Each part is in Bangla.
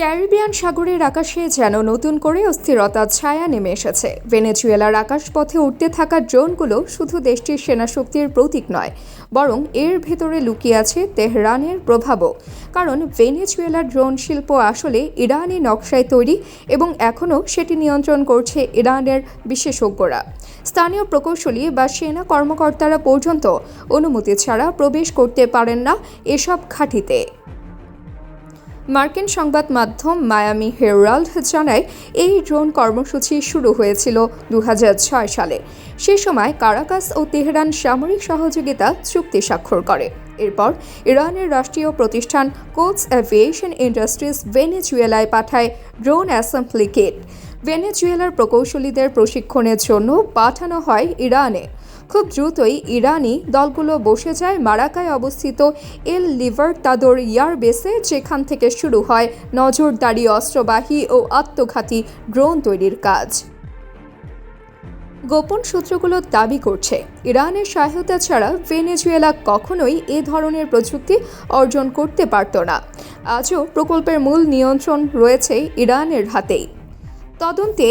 ক্যারিবিয়ান সাগরের আকাশে যেন নতুন করে অস্থিরতার ছায়া নেমে এসেছে। ভেনেজুয়েলার আকাশপথে উঠতে থাকা ড্রোনগুলো শুধু দেশটির সেনাশক্তির প্রতীক নয়, বরং এর ভেতরে লুকিয়ে আছে তেহরানের প্রভাবও। কারণ ভেনেজুয়েলার ড্রোন শিল্প আসলে ইরানি নকশায় তৈরি এবং এখনও সেটি নিয়ন্ত্রণ করছে ইরানের বিশেষজ্ঞরা। স্থানীয় প্রকৌশলী বা সেনা কর্মকর্তারা পর্যন্ত অনুমতি ছাড়া প্রবেশ করতে পারেন না এসব ঘাঁটিতে। মার্কিন সংবাদ মাধ্যম মায়ামি হেরাল্ড জানায়, এই ড্রোন কর্মসূচি শুরু হয়েছিল দু হাজার ছয় সালে। সে সময় কারাকাস ও তেহরান সামরিক সহযোগিতা চুক্তি স্বাক্ষর করে। এরপর ইরানের রাষ্ট্রীয় প্রতিষ্ঠান কোচ অ্যাভিয়েশন ইন্ডাস্ট্রিজ ভেনেজুয়েলায় পাঠায় ড্রোন অ্যাসেম্বলি কিট। ভেনেজুয়েলার প্রকৌশলীদের প্রশিক্ষণের জন্য পাঠানো হয় ইরানে। খুব দ্রুতই ইরানি দলগুলো বসে যায় মারাকায় অবস্থিত এল লিভার তাদর ইয়ার বেসে, যেখান থেকে শুরু হয় নজরদারি, অস্ত্রবাহী ও আত্মঘাতী ড্রোন তৈরির কাজ। গোপন সূত্রগুলো দাবি করছে, ইরানের সহায়তা ছাড়া ভেনেজুয়েলা কখনোই এ ধরনের প্রযুক্তি অর্জন করতে পারত না। আজও প্রকল্পের মূল নিয়ন্ত্রণ রয়েছে ইরানের হাতেই। তদন্তে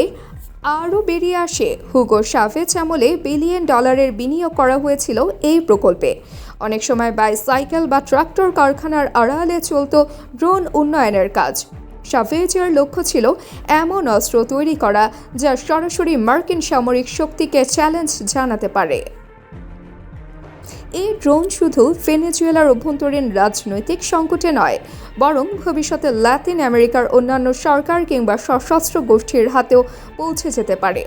আরও বেরিয়ে আসে। হুগো সাফেজ আমলে বিলিয়ন ডলারের বিনিয়োগ করা হয়েছিল এই প্রকল্পে। অনেক সময় বাইসাইকেল বা ট্রাক্টর কারখানার আড়ালে চলত ড্রোন উন্নয়নের কাজ। সাফেজের লক্ষ্য ছিল এমন অস্ত্র তৈরি করা, যা সরাসরি মার্কিন সামরিক শক্তিকে চ্যালেঞ্জ জানাতে পারে। এই ড্রোন শুধু ভেনেজুয়েলার অভ্যন্তরীণ রাজনৈতিক সংকটে নয়, বরং ভবিষ্যতে ল্যাতিন আমেরিকার অন্যান্য সরকার কিংবা সশস্ত্র গোষ্ঠীর হাতেও পৌঁছে যেতে পারে।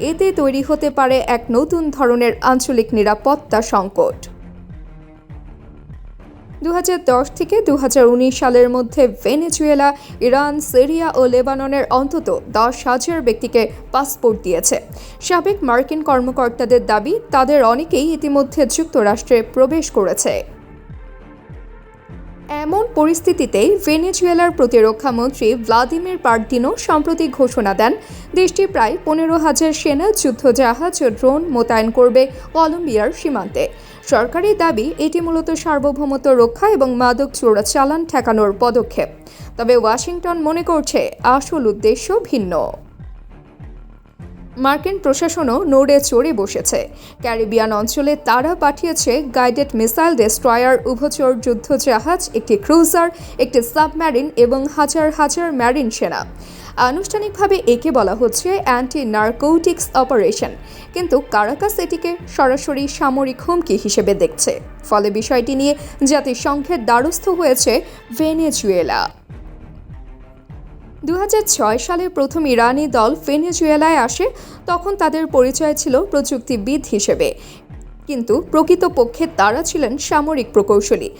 এতে তৈরি হতে পারে এক নতুন ধরনের আঞ্চলিক নিরাপত্তা সংকট। দু হাজার দশ থেকে দু হাজার উনিশ সালের মধ্যে ভেনেজুয়েলা, ইরান, সিরিয়া ও লেবাননের অন্তত দশ হাজার ব্যক্তিকে পাসপোর্ট দিয়েছে। সাবেক মার্কিন কর্মকর্তাদের দাবি, তাদের অনেকেই ইতিমধ্যে যুক্তরাষ্ট্রে প্রবেশ করেছে। এমন পরিস্থিতিতে ভেনেজুয়েলার প্রতিরক্ষা মন্ত্রী ভ্লাদিমির পার্দিনো সম্প্রতি ঘোষণা দেন। দেশটি প্রায় পনেরো হাজার সেনা, যুদ্ধজাহাজ ও ড্রোন মোতায়েন করবে কলম্বিয়ার সীমান্তে। সরকারি দাবি, এটি মূলত সার্বভৌমত্ব রক্ষা এবং মাদক চোরাচালান ঠেকানোর পদক্ষেপ। তবে ওয়াশিংটন মনে করছে, আসল উদ্দেশ্য ভিন্ন। মার্কিন প্রশাসনও নোড়ে চড়ে বসেছে। ক্যারিবিয়ান অঞ্চলে তারা পাঠিয়েছে গাইডেড মিসাইল ডেস্ট্রয়ার, উভচর যুদ্ধজাহাজ, একটি ক্রুজার, একটি সাবমেরিন এবং হাজার হাজার ম্যারিন সেনা। আনুষ্ঠানিকভাবে একে বলা হচ্ছে অ্যান্টি নার্কোটিক্স অপারেশন, কিন্তু কারাকাস এটিকে সরাসরি সামরিক হুমকি হিসেবে দেখছে। ফলে বিষয়টি নিয়ে জাতিসংঘের দ্বারস্থ হয়েছে ভেনেজুয়েলা। দু হাজার ছয় সালে প্রথম ইরানি দল ভেনেজুয়েলায় আসে, তখন তাদের পরিচয় ছিল প্রযুক্তিবিদ হিসেবে। কিন্তু প্রকৃতপক্ষে তারা ছিলেন সামরিক প্রকৌশলী।